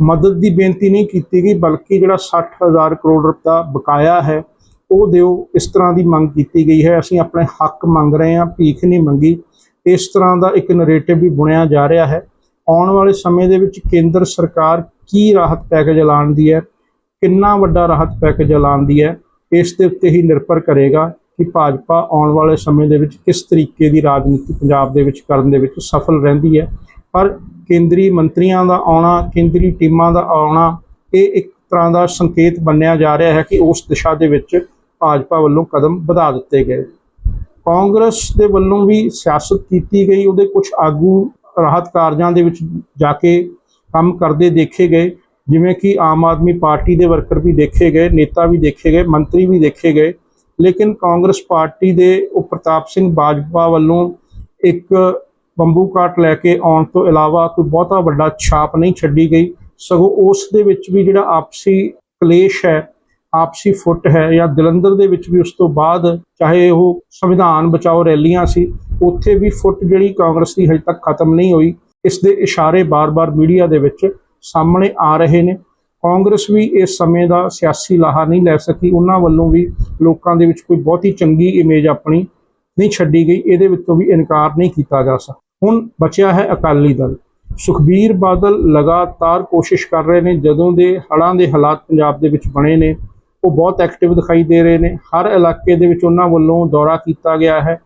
ਮਦਦ ਦੀ ਬੇਨਤੀ ਨਹੀਂ ਕੀਤੀ ਗਈ, ਬਲਕਿ ਜਿਹੜਾ 60000 ਕਰੋੜ ਰੁਪਏ ਦਾ ਬਕਾਇਆ ਹੈ ਉਹ ਦਿਓ, ਇਸ ਤਰ੍ਹਾਂ ਦੀ ਮੰਗ ਕੀਤੀ ਗਈ ਹੈ। ਅਸੀਂ ਆਪਣੇ ਹੱਕ ਮੰਗ ਰਹੇ ਹਾਂ, ਭੀਖ ਨਹੀਂ ਮੰਗੀ। ਇਸ ਤਰ੍ਹਾਂ ਦਾ ਇੱਕ ਨੈਰੇਟਿਵ ਵੀ ਬੁਣਿਆ ਜਾ ਰਿਹਾ ਹੈ। ਆਉਣ ਵਾਲੇ ਸਮੇਂ ਦੇ ਵਿੱਚ ਕੇਂਦਰ ਸਰਕਾਰ ਕੀ ਰਾਹਤ ਪੈਕੇਜ ਐਲਾਨਦੀ ਹੈ? ਕਿੰਨਾ ਵੱਡਾ ਰਾਹਤ ਪੈਕੇਜ ਐਲਾਨਦੀ ਹੈ? ਇਸ ਦੇ ਉੱਤੇ ਹੀ ਨਿਰਭਰ ਕਰੇਗਾ ਕਿ ਭਾਜਪਾ ਆਉਣ ਵਾਲੇ ਸਮੇਂ ਦੇ ਵਿੱਚ ਕਿਸ ਤਰੀਕੇ ਦੀ ਰਾਜਨੀਤੀ ਪੰਜਾਬ ਦੇ ਵਿੱਚ ਕਰਨ ਦੇ ਵਿੱਚ ਸਫਲ ਰਹਿੰਦੀ ਹੈ। ਪਰ ਕੇਂਦਰੀ ਮੰਤਰੀਆਂ ਦਾ ਆਉਣਾ, ਕੇਂਦਰੀ ਟੀਮਾਂ ਦਾ ਆਉਣਾ, ਇਹ ਇੱਕ ਤਰ੍ਹਾਂ ਦਾ ਸੰਕੇਤ ਮੰਨਿਆ ਜਾ ਰਿਹਾ ਹੈ ਕਿ ਉਸ ਦਿਸ਼ਾ ਦੇ ਵਿੱਚ ਭਾਜਪਾ ਵੱਲੋਂ ਕਦਮ ਵਧਾ ਦਿੱਤੇ ਗਏ। ਕਾਂਗਰਸ ਦੇ ਵੱਲੋਂ ਵੀ ਸਿਆਸਤ ਕੀਤੀ ਗਈ, ਉਹਦੇ ਕੁਝ ਆਗੂ ਰਾਹਤ ਕਾਰਜਾਂ ਦੇ ਵਿੱਚ ਜਾ ਕੇ ਕੰਮ ਕਰਦੇ ਦੇਖੇ ਗਏ, ਜਿਵੇਂ ਕਿ ਆਮ ਆਦਮੀ ਪਾਰਟੀ ਦੇ ਵਰਕਰ ਵੀ ਦੇਖੇ ਗਏ, ਨੇਤਾ ਵੀ ਦੇਖੇ ਗਏ, ਮੰਤਰੀ ਵੀ ਦੇਖੇ ਗਏ। ਲੇਕਿਨ ਕਾਂਗਰਸ ਪਾਰਟੀ ਦੇ ਉਹ ਪ੍ਰਤਾਪ ਸਿੰਘ ਬਾਜਵਾ ਵੱਲੋਂ ਇੱਕ ਬੰਬੂ ਕਾਟ ਲੈ ਕੇ ਆਉਣ ਤੋਂ ਇਲਾਵਾ ਕੋਈ ਬਹੁਤਾ ਵੱਡਾ ਛਾਪ ਨਹੀਂ ਛੱਡੀ ਗਈ। ਸਗੋਂ ਉਸ ਦੇ ਵਿੱਚ ਵੀ ਜਿਹੜਾ ਆਪਸੀ ਕਲੇਸ਼ ਹੈ ਆਪਸੀ ਫੁੱਟ ਹੈ ਜਾਂ ਜਲੰਧਰ ਦੇ ਵਿੱਚ ਵੀ ਉਸ ਤੋਂ ਬਾਅਦ ਚਾਹੇ ਉਹ ਸੰਵਿਧਾਨ ਬਚਾਓ ਰੈਲੀਆਂ ਸੀ, ਉੱਥੇ ਵੀ ਫੁੱਟ ਜਿਹੜੀ ਕਾਂਗਰਸ ਦੀ ਹਜੇ ਤੱਕ ਖਤਮ ਨਹੀਂ ਹੋਈ, ਇਸ ਦੇ ਇਸ਼ਾਰੇ ਬਾਰ-ਬਾਰ ਮੀਡੀਆ ਦੇ ਵਿੱਚ ਸਾਹਮਣੇ ਆ ਰਹੇ ਨੇ। ਕਾਂਗਰਸ ਵੀ ਇਸ ਸਮੇਂ ਦਾ ਸਿਆਸੀ ਲਾਹਾ ਨਹੀਂ ਲੈ ਸਕੀ, ਉਹਨਾਂ ਵੱਲੋਂ ਵੀ ਲੋਕਾਂ ਦੇ ਵਿੱਚ ਕੋਈ ਬਹੁਤੀ ਚੰਗੀ ਇਮੇਜ ਆਪਣੀ ਨਹੀਂ ਛੱਡੀ ਗਈ, ਇਹਦੇ ਵਿੱਚੋਂ ਵੀ ਇਨਕਾਰ ਨਹੀਂ ਕੀਤਾ ਜਾ ਸਕਦਾ ਹੁਣ ਬਚਿਆ ਹੈ ਅਕਾਲੀ ਦਲ। ਸੁਖਬੀਰ ਬਾਦਲ ਲਗਾਤਾਰ ਕੋਸ਼ਿਸ਼ ਕਰ ਰਹੇ ਨੇ, ਜਦੋਂ ਦੇ ਹੜ੍ਹਾਂ ਦੇ ਹਾਲਾਤ ਪੰਜਾਬ ਦੇ ਵਿੱਚ ਬਣੇ ਨੇ ਉਹ ਬਹੁਤ ਐਕਟਿਵ ਦਿਖਾਈ ਦੇ ਰਹੇ ਨੇ। ਹਰ ਇਲਾਕੇ ਦੇ ਵਿੱਚ ਉਹਨਾਂ ਵੱਲੋਂ ਦੌਰਾ ਕੀਤਾ ਗਿਆ ਹੈ।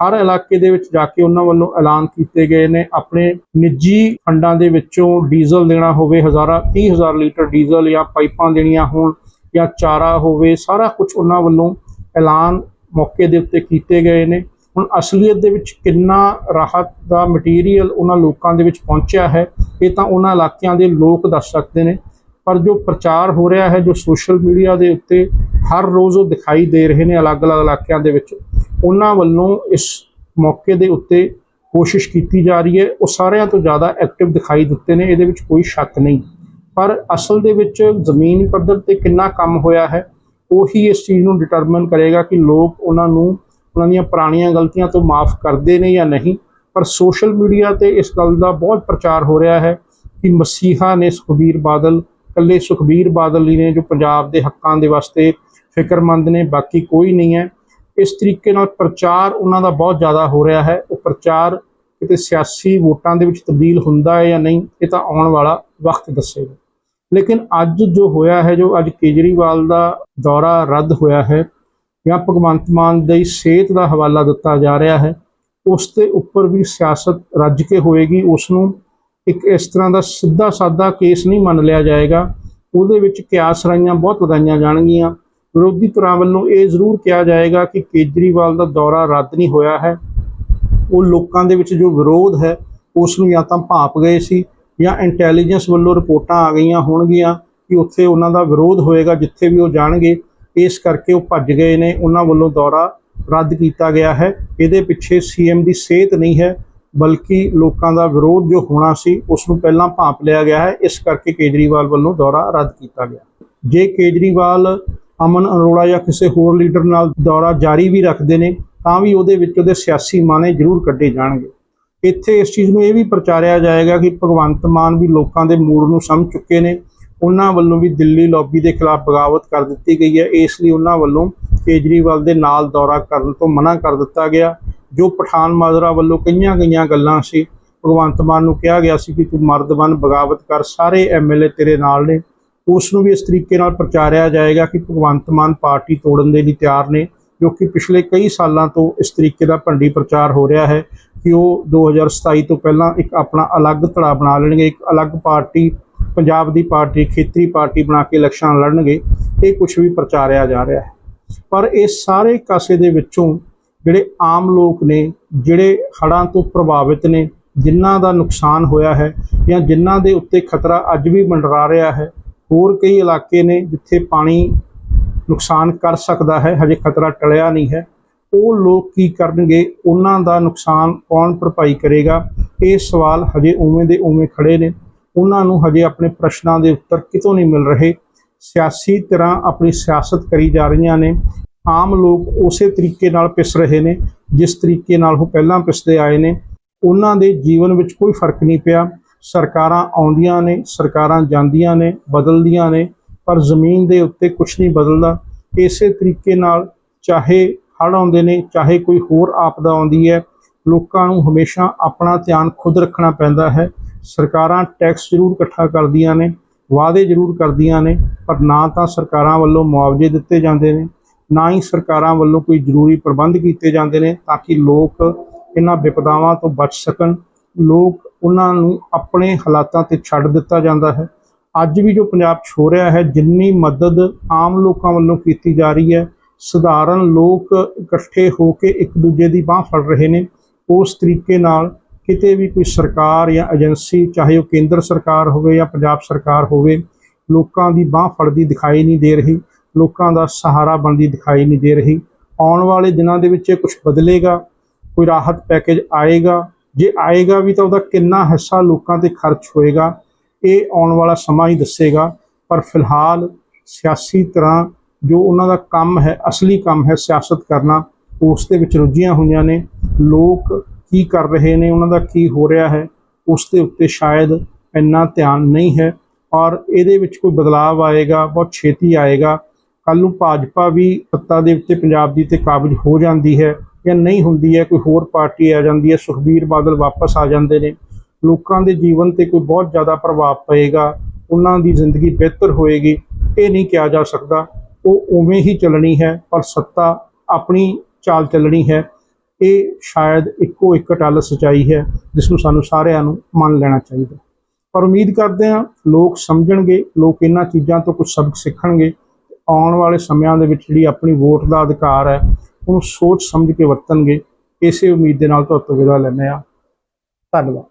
ਹਰ ਇਲਾਕੇ ਦੇ ਵਿੱਚ ਜਾ ਕੇ ਉਹਨਾਂ ਵੱਲੋਂ ਐਲਾਨ ਕੀਤੇ ਗਏ ਨੇ। ਆਪਣੇ ਨਿੱਜੀ ਫੰਡਾਂ ਦੇ ਵਿੱਚੋਂ ਡੀਜ਼ਲ ਦੇਣਾ ਹੋਵੇ, ਹਜ਼ਾਰਾਂ 30000 ਲੀਟਰ ਡੀਜ਼ਲ ਜਾਂ ਪਾਈਪਾਂ ਦੇਣੀਆਂ ਹੋਣ ਜਾਂ ਚਾਰਾ ਹੋਵੇ, ਸਾਰਾ ਕੁਝ ਉਹਨਾਂ ਵੱਲੋਂ ਐਲਾਨ ਮੌਕੇ ਦੇ ਉੱਤੇ ਕੀਤੇ ਗਏ ਨੇ। ਹੁਣ ਅਸਲੀਅਤ ਦੇ ਵਿੱਚ ਕਿੰਨਾ ਰਾਹਤ ਦਾ ਮਟੀਰੀਅਲ ਉਹਨਾਂ ਲੋਕਾਂ ਦੇ ਵਿੱਚ ਪਹੁੰਚਿਆ ਹੈ, ਇਹ ਤਾਂ ਉਹਨਾਂ ਇਲਾਕਿਆਂ ਦੇ ਲੋਕ ਦੱਸ ਸਕਦੇ ਨੇ। ਪਰ ਜੋ ਪ੍ਰਚਾਰ ਹੋ ਰਿਹਾ ਹੈ, ਜੋ ਸੋਸ਼ਲ ਮੀਡੀਆ ਦੇ ਉੱਤੇ ਹਰ ਰੋਜ਼ ਉਹ ਦਿਖਾਈ ਦੇ ਰਹੇ ਨੇ ਅਲੱਗ-ਅਲੱਗ ਇਲਾਕਿਆਂ ਦੇ ਵਿੱਚ, ਉਹਨਾਂ ਵੱਲੋਂ ਇਸ ਮੌਕੇ ਦੇ ਉੱਤੇ ਕੋਸ਼ਿਸ਼ ਕੀਤੀ ਜਾ ਰਹੀ ਹੈ। ਉਹ ਸਾਰਿਆਂ ਤੋਂ ਜ਼ਿਆਦਾ ਐਕਟਿਵ ਦਿਖਾਈ ਦਿੱਤੇ ਨੇ, ਇਹਦੇ ਵਿੱਚ ਕੋਈ ਸ਼ੱਕ ਨਹੀਂ। ਪਰ ਅਸਲ ਦੇ ਵਿੱਚ ਜ਼ਮੀਨ ਪੱਧਰ ਤੇ ਕਿੰਨਾ ਕੰਮ ਹੋਇਆ ਹੈ, ਉਹੀ ਇਸ ਚੀਜ਼ ਨੂੰ ਡਿਟਰਮਨ ਕਰੇਗਾ ਕਿ ਲੋਕ ਉਹਨਾਂ ਨੂੰ, ਉਹਨਾਂ ਦੀਆਂ ਪੁਰਾਣੀਆਂ ਗਲਤੀਆਂ ਤੋਂ ਮਾਫ ਕਰਦੇ ਨੇ ਜਾਂ ਨਹੀਂ। ਪਰ ਸੋਸ਼ਲ ਮੀਡੀਆ ਤੇ ਇਸ ਗੱਲ ਦਾ ਬਹੁਤ ਪ੍ਰਚਾਰ ਹੋ ਰਿਹਾ ਹੈ ਕਿ ਮਸੀਹਾ ਨੇ ਸੁਖਬੀਰ ਬਾਦਲ ਕੱਲੇ ਸੁਖਬੀਰ ਬਾਦਲ ਹੀ ਨੇ ਜੋ ਪੰਜਾਬ ਦੇ ਹੱਕਾਂ ਦੇ ਵਾਸਤੇ ਫਿਕਰਮੰਦ ਨੇ, ਬਾਕੀ ਕੋਈ ਨਹੀਂ ਹੈ। ਇਸ ਤਰੀਕੇ ਨਾਲ ਪ੍ਰਚਾਰ ਉਹਨਾਂ ਦਾ ਬਹੁਤ ਜ਼ਿਆਦਾ ਹੋ ਰਿਹਾ ਹੈ। ਉਹ ਪ੍ਰਚਾਰ ਕਿਤੇ ਸਿਆਸੀ ਵੋਟਾਂ ਦੇ ਵਿੱਚ ਤਬਦੀਲ ਹੁੰਦਾ ਹੈ ਜਾਂ ਨਹੀਂ, ਇਹ ਤਾਂ ਆਉਣ ਵਾਲਾ ਵਕਤ ਦੱਸੇਗਾ। ਲੇਕਿਨ ਅੱਜ ਜੋ ਹੋਇਆ ਹੈ, ਜੋ ਅੱਜ ਕੇਜਰੀਵਾਲ ਦਾ ਦੌਰਾ ਰੱਦ ਹੋਇਆ ਹੈ, ਜਾਂ ਭਗਵੰਤ ਮਾਨ ਦੀ ਸਿਹਤ ਦਾ ਹਵਾਲਾ ਦਿੱਤਾ ਜਾ ਰਿਹਾ ਹੈ, ਉਸ ਦੇ ਉੱਪਰ ਵੀ ਸਿਆਸਤ ਰੱਜ ਕੇ ਹੋਏਗੀ, ਉਸ ਨੂੰ ਇੱਕ ਇਸ ਤਰ੍ਹਾਂ ਦਾ ਸਿੱਧਾ ਸਾਦਾ ਕੇਸ ਨਹੀਂ ਮੰਨ ਲਿਆ ਜਾਏਗਾ। ਉਹਦੇ ਵਿੱਚ ਕਿਆਸ ਰਾਈਆਂ ਬਹੁਤ ਲਗਾਈਆਂ ਜਾਣਗੀਆਂ। ਵਿਰੋਧੀ ਧਿਰਾਂ ਵੱਲੋਂ ਇਹ ਜ਼ਰੂਰ ਕਿਹਾ ਜਾਏਗਾ ਕਿ ਕੇਜਰੀਵਾਲ ਦਾ ਦੌਰਾ ਰੱਦ ਨਹੀਂ ਹੋਇਆ ਹੈ। ਉਹ ਲੋਕਾਂ ਦੇ ਵਿੱਚ ਜੋ ਵਿਰੋਧ ਹੈ, ਉਸ ਨੂੰ ਜਾਂ ਤਾਂ ਭਾਪ ਗਏ ਸੀ ਜਾਂ ਇੰਟੈਲੀਜੈਂਸ ਵੱਲੋਂ ਰਿਪੋਰਟਾਂ ਆ ਗਈਆਂ ਹੋਣਗੀਆਂ ਕਿ ਉੱਥੇ ਉਹਨਾਂ ਦਾ ਵਿਰੋਧ ਹੋਏਗਾ, ਜਿੱਥੇ ਵੀ ਉਹ ਜਾਣਗੇ, ਇਸ ਕਰਕੇ ਉਹ ਭੱਜ ਗਏ ਨੇ। ਉਹਨਾਂ ਵੱਲੋਂ ਦੌਰਾ ਰੱਦ ਕੀਤਾ ਗਿਆ ਹੈ। ਇਹਦੇ ਪਿੱਛੇ ਸੀਐਮ ਦੀ ਸਿਹਤ ਨਹੀਂ ਹੈ। ਬਲਕਿ ਲੋਕਾਂ ਦਾ ਵਿਰੋਧ ਜੋ ਹੋਣਾ ਸੀ, ਉਸ ਨੂੰ ਪਹਿਲਾਂ ਭਾਂਪ ਲਿਆ ਗਿਆ ਹੈ। ਇਸ ਕਰਕੇ ਕੇਜਰੀਵਾਲ ਵੱਲੋਂ ਦੌਰਾ ਰੱਦ ਕੀਤਾ ਗਿਆ। ਜੇ ਕੇਜਰੀਵਾਲ ਅਮਨ ਅਰੋੜਾ ਜਾਂ ਕਿਸੇ ਹੋਰ ਲੀਡਰ ਨਾਲ ਦੌਰਾ ਜਾਰੀ ਵੀ ਰੱਖਦੇ ਨੇ, ਤਾਂ ਵੀ ਉਹਦੇ ਵਿੱਚ ਉਹਦੇ ਸਿਆਸੀ ਮਾਨੇ ਜ਼ਰੂਰ ਕੱਢੇ ਜਾਣਗੇ। ਇੱਥੇ ਇਸ ਚੀਜ਼ ਨੂੰ ਇਹ ਵੀ ਪ੍ਰਚਾਰਿਆ ਜਾਏਗਾ ਕਿ ਭਗਵੰਤ ਮਾਨ ਵੀ ਲੋਕਾਂ ਦੇ ਮੂਡ ਨੂੰ ਸਮਝ ਚੁੱਕੇ ਨੇ। ਉਹਨਾਂ ਵੱਲੋਂ ਵੀ ਦਿੱਲੀ ਲੌਬੀ ਦੇ ਖਿਲਾਫ ਬਗਾਵਤ ਕਰ ਦਿੱਤੀ ਗਈ ਹੈ। ਇਸ ਲਈ ਉਹਨਾਂ ਵੱਲੋਂ ਕੇਜਰੀਵਾਲ ਦੇ ਨਾਲ ਦੌਰਾ ਕਰਨ ਤੋਂ ਮਨਾ ਕਰ ਦਿੱਤਾ ਗਿਆ। ਜੋ ਪਠਾਨ ਮਾਜਰਾ ਵੱਲੋਂ ਕਈਆਂ ਗਈਆਂ ਗੱਲਾਂ ਸੀ, ਭਗਵੰਤ ਮਾਨ ਨੂੰ ਕਿਹਾ ਗਿਆ ਸੀ ਕਿ ਤੂੰ ਮਰਦ ਬਣ, ਬਗਾਵਤ ਕਰ, ਸਾਰੇ ਐਮਐਲਏ ਤੇਰੇ ਨਾਲ ਨੇ। ਉਸ ਨੂੰ ਵੀ ਇਸ ਤਰੀਕੇ ਨਾਲ ਪ੍ਰਚਾਰਿਆ ਜਾਏਗਾ ਕਿ ਭਗਵੰਤ ਮਾਨ ਪਾਰਟੀ ਤੋੜਨ ਦੇ ਲਈ ਤਿਆਰ ਨੇ, ਜੋ ਕਿ ਪਿਛਲੇ ਕਈ ਸਾਲਾਂ ਤੋਂ ਇਸ ਤਰੀਕੇ ਦਾ ਭੰਡੀ ਪ੍ਰਚਾਰ ਹੋ ਰਿਹਾ ਹੈ ਕਿ ਉਹ 2027 ਤੋਂ ਪਹਿਲਾਂ ਇੱਕ ਆਪਣਾ ਅਲੱਗ ਧੜਾ ਬਣਾ ਲੈਣਗੇ, ਇੱਕ ਅਲੱਗ ਪਾਰਟੀ, ਪੰਜਾਬ ਦੀ ਪਾਰਟੀ, ਖੇਤਰੀ ਪਾਰਟੀ ਬਣਾ ਕੇ ਇਲੈਕਸ਼ਨ ਲੜਨਗੇ। ਇਹ ਕੁਝ ਵੀ ਪ੍ਰਚਾਰਿਆ ਜਾ ਰਿਹਾ ਹੈ। ਪਰ ਇਹ ਸਾਰੇ ਕਾਸੇ ਦੇ ਵਿੱਚੋਂ ਜਿਹੜੇ ਆਮ ਲੋਕ ਨੇ, ਜਿਹੜੇ ਹੜ੍ਹਾਂ ਤੋਂ ਪ੍ਰਭਾਵਿਤ ਨੇ, ਜਿਨ੍ਹਾਂ ਦਾ ਨੁਕਸਾਨ ਹੋਇਆ ਹੈ ਜਾਂ ਜਿਨ੍ਹਾਂ ਦੇ ਉੱਤੇ ਖਤਰਾ ਅੱਜ ਵੀ ਮੰਡਰਾ ਰਿਹਾ ਹੈ, ਹੋਰ ਕਈ ਇਲਾਕੇ ਨੇ ਜਿੱਥੇ ਪਾਣੀ ਨੁਕਸਾਨ ਕਰ ਸਕਦਾ ਹੈ, ਹਜੇ ਖਤਰਾ ਟਲਿਆ ਨਹੀਂ ਹੈ। ਉਹ ਲੋਕ ਕੀ ਕਰਨਗੇ? ਉਹਨਾਂ ਦਾ ਨੁਕਸਾਨ ਕੌਣ ਭਰਪਾਈ ਕਰੇਗਾ? ਇਹ ਸਵਾਲ ਹਜੇ ਉਵੇਂ ਦੇ ਉਵੇਂ ਖੜੇ ਨੇ। ਉਹਨਾਂ ਨੂੰ ਹਜੇ ਆਪਣੇ ਪ੍ਰਸ਼ਨਾਂ ਦੇ ਉੱਤਰ ਕਿਤੋਂ ਨਹੀਂ ਮਿਲ ਰਹੇ। ਸਿਆਸੀ ਤਰ੍ਹਾਂ ਆਪਣੀ ਸਿਆਸਤ ਕਰੀ ਜਾ ਰਹੀਆਂ ਨੇ। ਆਮ ਲੋਕ ਉਸੇ ਤਰੀਕੇ ਨਾਲ ਪਿਸ ਰਹੇ ਨੇ, ਜਿਸ ਤਰੀਕੇ ਨਾਲ ਉਹ ਪਹਿਲਾਂ ਪਿਸਦੇ ਆਏ ਨੇ। ਉਹਨਾਂ ਦੇ ਜੀਵਨ ਵਿੱਚ ਕੋਈ ਫ਼ਰਕ ਨਹੀਂ ਪਿਆ। ਸਰਕਾਰਾਂ ਆਉਂਦੀਆਂ ਨੇ, ਸਰਕਾਰਾਂ ਜਾਂਦੀਆਂ ਨੇ, ਬਦਲਦੀਆਂ ਨੇ, ਪਰ ਜ਼ਮੀਨ ਦੇ ਉੱਤੇ ਕੁਝ ਨਹੀਂ ਬਦਲਦਾ। ਇਸੇ ਤਰੀਕੇ ਨਾਲ ਚਾਹੇ ਹੜ੍ਹ ਆਉਂਦੇ ਨੇ, ਚਾਹੇ ਕੋਈ ਹੋਰ ਆਪਦਾ ਆਉਂਦੀ ਹੈ, ਲੋਕਾਂ ਨੂੰ ਹਮੇਸ਼ਾ ਆਪਣਾ ਧਿਆਨ ਖੁਦ ਰੱਖਣਾ ਪੈਂਦਾ ਹੈ। ਸਰਕਾਰਾਂ ਟੈਕਸ ਜ਼ਰੂਰ ਇਕੱਠਾ ਕਰਦੀਆਂ ਨੇ, ਵਾਅਦੇ ਜ਼ਰੂਰ ਕਰਦੀਆਂ ਨੇ, ਪਰ ਨਾ ਤਾਂ ਸਰਕਾਰਾਂ ਵੱਲੋਂ ਮੁਆਵਜ਼ੇ ਦਿੱਤੇ ਜਾਂਦੇ ਨੇ। ਨਾ ਹੀ ਸਰਕਾਰਾਂ ਵੱਲੋਂ ਕੋਈ ਜ਼ਰੂਰੀ ਪ੍ਰਬੰਧ ਕੀਤੇ ਜਾਂਦੇ ਨੇ ਤਾਂ ਕਿ ਲੋਕ ਇਹਨਾਂ ਵਿਪਦਾਵਾਂ ਤੋਂ ਬਚ ਸਕਣ। ਲੋਕ ਉਹਨਾਂ ਨੂੰ ਆਪਣੇ ਹਾਲਾਤਾਂ ਤੇ ਛੱਡ ਦਿੱਤਾ ਜਾਂਦਾ ਹੈ। ਅੱਜ ਵੀ ਜੋ ਪੰਜਾਬ 'ਚ ਹੋ ਰਿਹਾ ਹੈ, ਜਿੰਨੀ ਮਦਦ ਆਮ ਲੋਕਾਂ ਵੱਲੋਂ ਕੀਤੀ ਜਾ ਰਹੀ ਹੈ, ਸਧਾਰਨ ਲੋਕ ਇਕੱਠੇ ਹੋ ਕੇ ਇੱਕ ਦੂਜੇ ਦੀ ਬਾਹ ਫੜ ਰਹੇ ਨੇ। ਉਸ ਤਰੀਕੇ ਨਾਲ ਕਿਤੇ ਵੀ ਕੋਈ ਸਰਕਾਰ ਜਾਂ ਏਜੰਸੀ, ਚਾਹੇ ਉਹ ਕੇਂਦਰ ਸਰਕਾਰ ਹੋਵੇ ਜਾਂ ਪੰਜਾਬ ਸਰਕਾਰ ਹੋਵੇ, ਲੋਕਾਂ ਦੀ ਬਾਹ ਫੜਦੀ ਦਿਖਾਈ ਨਹੀਂ ਦੇ ਰਹੀ। ਲੋਕਾਂ ਦਾ ਸਹਾਰਾ ਬਣਦੀ ਦਿਖਾਈ ਨਹੀਂ ਦੇ ਰਹੀ। ਆਉਣ ਵਾਲੇ ਦਿਨਾਂ ਦੇ ਵਿੱਚ ਇਹ ਕੁਝ ਬਦਲੇਗਾ, ਕੋਈ ਰਾਹਤ ਪੈਕੇਜ ਆਏਗਾ। ਜੇ ਆਏਗਾ ਵੀ ਤਾਂ ਉਹਦਾ ਕਿੰਨਾ ਹਿੱਸਾ ਲੋਕਾਂ ਤੇ ਖਰਚ ਹੋਏਗਾ, ਇਹ ਆਉਣ ਵਾਲਾ ਸਮਾਂ ਹੀ ਦੱਸੇਗਾ। ਪਰ ਫਿਲਹਾਲ ਸਿਆਸੀ ਤਰ੍ਹਾਂ ਜੋ ਉਹਨਾਂ ਦਾ ਕੰਮ ਹੈ, ਅਸਲੀ ਕੰਮ ਹੈ ਸਿਆਸਤ ਕਰਨਾ, ਉਸ ਦੇ ਵਿੱਚ ਰੁੱਝੀਆਂ ਹੋਈਆਂ ਨੇ। ਲੋਕ ਕੀ ਕਰ ਰਹੇ ਨੇ, ਉਹਨਾਂ ਦਾ ਕੀ ਹੋ ਰਿਹਾ ਹੈ, ਉਸ ਦੇ ਉੱਤੇ ਸ਼ਾਇਦ ਇੰਨਾ ਧਿਆਨ ਨਹੀਂ ਹੈ। ਔਰ ਇਹਦੇ ਵਿੱਚ ਕੋਈ ਬਦਲਾਅ ਆਏਗਾ, ਬਹੁਤ ਛੇਤੀ ਆਏਗਾ। ਕੱਲ ਨੂੰ ਭਾਜਪਾ ਵੀ ਸੱਤਾ ਦੇ ਉੱਤੇ ਪੰਜਾਬ ਦੀ ਤੇ ਕਾਬਜ ਹੋ ਜਾਂਦੀ ਹੈ ਜਾਂ ਨਹੀਂ ਹੁੰਦੀ ਹੈ, ਕੋਈ ਹੋਰ ਪਾਰਟੀ ਆ ਜਾਂਦੀ ਹੈ, ਸੁਖਬੀਰ ਬਾਦਲ ਵਾਪਸ ਆ ਜਾਂਦੇ ਨੇ। ਲੋਕਾਂ ਦੇ ਜੀਵਨ ਤੇ ਕੋਈ ਬਹੁਤ ਜ਼ਿਆਦਾ ਪ੍ਰਭਾਵ ਪਏਗਾ, ਉਹਨਾਂ ਦੀ ਜ਼ਿੰਦਗੀ ਬਿਹਤਰ ਹੋਏਗੀ, ਇਹ ਨਹੀਂ ਕਿਹਾ ਜਾ ਸਕਦਾ। ਉਹ ਉਵੇਂ ਹੀ ਚੱਲਣੀ ਹੈ, ਪਰ ਸੱਤਾ ਆਪਣੀ ਚਾਲ ਚੱਲਣੀ ਹੈ। ਇਹ ਸ਼ਾਇਦ ਇੱਕੋ ਇੱਕ ਟੱਲ ਸਚਾਈ ਹੈ, ਜਿਸ ਨੂੰ ਸਾਨੂੰ ਸਾਰਿਆਂ ਨੂੰ ਮੰਨ ਲੈਣਾ ਚਾਹੀਦਾ। ਪਰ ਉਮੀਦ ਕਰਦੇ ਹਾਂ, ਲੋਕ ਸਮਝਣਗੇ, ਲੋਕ ਇਹਨਾਂ ਚੀਜ਼ਾਂ ਤੋਂ ਕੁਝ ਸਬਕ ਸਿੱਖਣਗੇ। ਆਉਣ ਵਾਲੇ ਸਮਿਆਂ ਦੇ ਵਿੱਚ ਜਿਹੜੀ ਆਪਣੀ ਵੋਟ ਦਾ ਅਧਿਕਾਰ ਹੈ, ਉਹਨੂੰ ਸੋਚ ਸਮਝ ਕੇ ਵਰਤਣਗੇ, ਇਸੇ ਉਮੀਦ ਦੇ ਨਾਲ ਤੁਹਾਡੇ ਤੋਂ ਵਿਦਾ ਲੈਂਦੇ ਹਾਂ। ਧੰਨਵਾਦ।